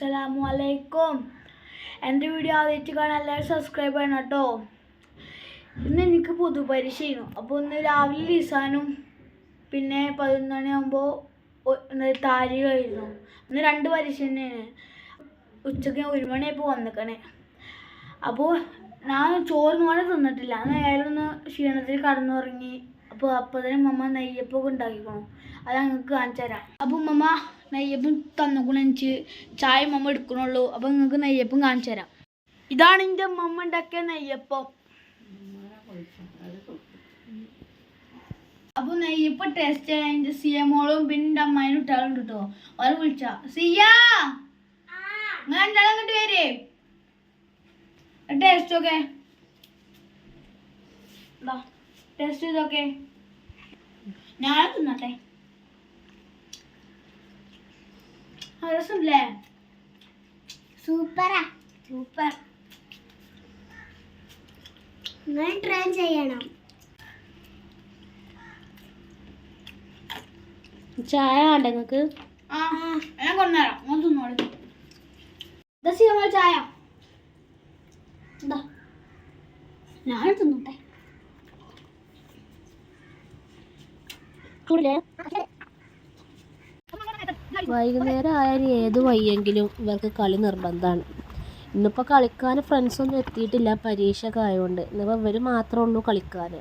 അസ്സലാമു അലൈക്കും എന്റെ വീഡിയോ ആദ്യമായിട്ട് കാണാൻ എല്ലാവരും സബ്സ്ക്രൈബ് ചെയ്യണം കേട്ടോ. ഇന്ന് എനിക്ക് പൊതുപരീക്ഷ ചെയ്യുന്നു അപ്പോൾ ഒന്ന് രാവിലെ ലിസാനും പിന്നെ പതിനൊന്ന് മണിയാകുമ്പോൾ താരികയായിരുന്നു ഇന്ന് രണ്ട് പരീക്ഷ തന്നെയാണ്. ഉച്ചയ്ക്ക് ഒരു മണിയായപ്പോൾ വന്നിക്കണേ. അപ്പോൾ ഞാൻ ചോറ് കൂടെ തിന്നിട്ടില്ല. നേരെ ഒന്ന് ക്ഷീണത്തിൽ കടന്നുറങ്ങി അപ്പോൾ അപ്പോൾ തന്നെ മമ്മ നെയ്യപ്പൊക്കെ ഉണ്ടാക്കിക്കണു അത് ഞങ്ങൾക്ക് കാണിച്ചു തരാം. അപ്പോൾ മമ്മ നെയ്യപ്പം തന്നുകൊണ്ട് ചായ മമ്മ എടുക്കണുള്ളൂ. അപ്പോൾ നിങ്ങൾക്ക് നെയ്യപ്പം കാണിച്ചു തരാം. ഇതാണ് എന്റെ മമ്മ ഉണ്ടാക്കിയ നെയ്യപ്പം. അപ്പോൾ നെയ്യപ്പം ടേസ്റ്റ് ചെയ്യാൻ എന്റെ സിയമോളും പിന്നെ എന്റെ അമ്മായിനും ഇട്ടാളും കേട്ടോ അവർ വിളിച്ച. സിയാ! നിങ്ങൾ രണ്ടാളും ഇങ്ങോട്ട് വരേ. ടേസ്റ്റ് ഒക്കെ ടേസ്റ്റ് ചെയ്തൊക്കെ ഞാളെ തിന്നട്ടെ. രസമില്ലേ? സൂപ്പറാ സൂപ്പർ നിങ്ങൾ ട്രൈ ചെയ്യണം. ചായ വേണ്ട നിങ്ങക്ക്? ചായ. ഞാൻ തിന്നോട്ടെ. വൈകുന്നേരം ആയാലും ഏത് വയ്യെങ്കിലും ഇവർക്ക് കളി നിർബന്ധമാണ്. ഇന്നിപ്പോൾ കളിക്കാൻ ഫ്രണ്ട്സൊന്നും എത്തിയിട്ടില്ല പരീക്ഷയൊക്കെ ആയതുകൊണ്ട് ഇന്നിപ്പോൾ ഇവർ മാത്രമേ ഉള്ളൂ കളിക്കാൻ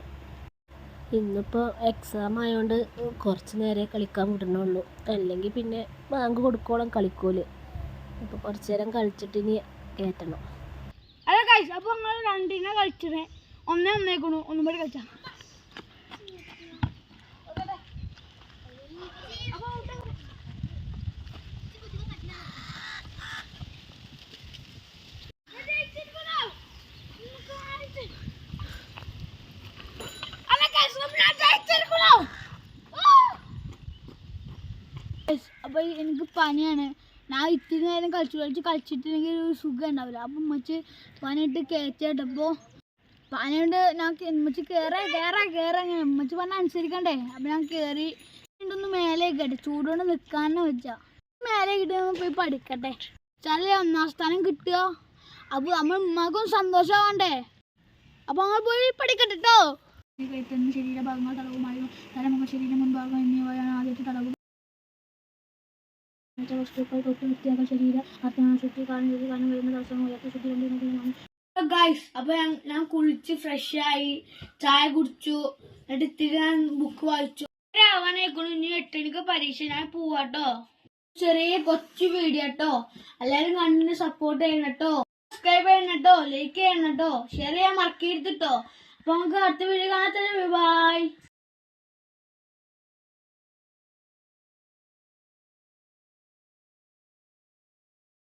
ഇന്നിപ്പോൾ എക്സാം ആയതുകൊണ്ട് കുറച്ച് നേരെ കളിക്കാൻ വിടണുള്ളൂ. അല്ലെങ്കിൽ പിന്നെ ബാങ്ക് കൊടുക്കോളം കളിക്കൂൽ. ഇപ്പോൾ കുറച്ച് നേരം കളിച്ചിട്ട് ഇനി കയറ്റണം അതെ കഴിച്ചു അപ്പോൾ നിങ്ങൾ രണ്ടിനെ കളിച്ചത്. ഒന്നേ ഒന്നേക്കണു. ഒന്നും കൂടി കളിച്ചാ. അപ്പൊ എനിക്ക് പനിയാണ്. ഞാൻ ഇത്തിരി നേരം കളിച്ചു കളിച്ച് കളിച്ചിട്ടുണ്ടെങ്കിൽ ഒരു സുഖം ഉണ്ടാവില്ല. അപ്പം ഉമ്മച്ച് പനിയിട്ട് കയറ്റിട്ടപ്പോൾ പനിയുണ്ട് ഞാൻ ഉമ്മച്ച് കയറാ കയറാ കയറാ അങ്ങനെ ഉമ്മച്ച് പറഞ്ഞ അനുസരിക്കണ്ടേ? അപ്പം ഞാൻ കയറി ഒന്ന് മേലെ കേട്ടെ ചൂടുകൊണ്ട് നിൽക്കാന്ന് വെച്ചാ മേലെ പോയി പഠിക്കട്ടെ. ചില ഒന്നാം സ്ഥാനം കിട്ടുക. അപ്പോൾ നമ്മൾ ഉമ്മാക്കും സന്തോഷമാവണ്ടേ അപ്പോൾ നമ്മൾ പോയി പഠിക്കട്ടെ കേട്ടോ ശരീര ശരീരഭാഗങ്ങൾ തടവുമായും തലമുഖ ശരീരം മുൻഭാഗം എന്നിവയാണ് ആദ്യത്തെ തടവ്. മറ്റു വസ്തുക്കൾ തൊട്ട് വൃത്തിയാക്കൽ ശരീര അർത്ഥനാശുദ്ധി കാലം കാരണം വരുന്ന ദിവസം ഉയർത്ത ശുദ്ധി രണ്ടിനും ഗൈസ് അപ്പൊ ഞാൻ ഞാൻ കുളിച്ച് ഫ്രഷ് ആയി ചായ കുടിച്ചു എന്നിട്ട് ഇത്തിരി ഞാൻ ബുക്ക് വായിച്ചു. ആവാനായിക്കോളൂ ഇനി എട്ടണിക്ക് പരീക്ഷ ഞാൻ പോവാട്ടോ ചെറിയ കൊച്ചു വീഡിയോ കേട്ടോ എല്ലാരും കണ്ണിന് സപ്പോർട്ട് ചെയ്യണം സബ്സ്ക്രൈബ് ചെയ്യണം ലൈക്ക് ചെയ്യണം ഷെയർ ചെയ്യാൻ മറക്കരുത് കേട്ടോ അപ്പൊ നമുക്ക് അടുത്ത വീഡിയോ കാണാത്ത ബൈ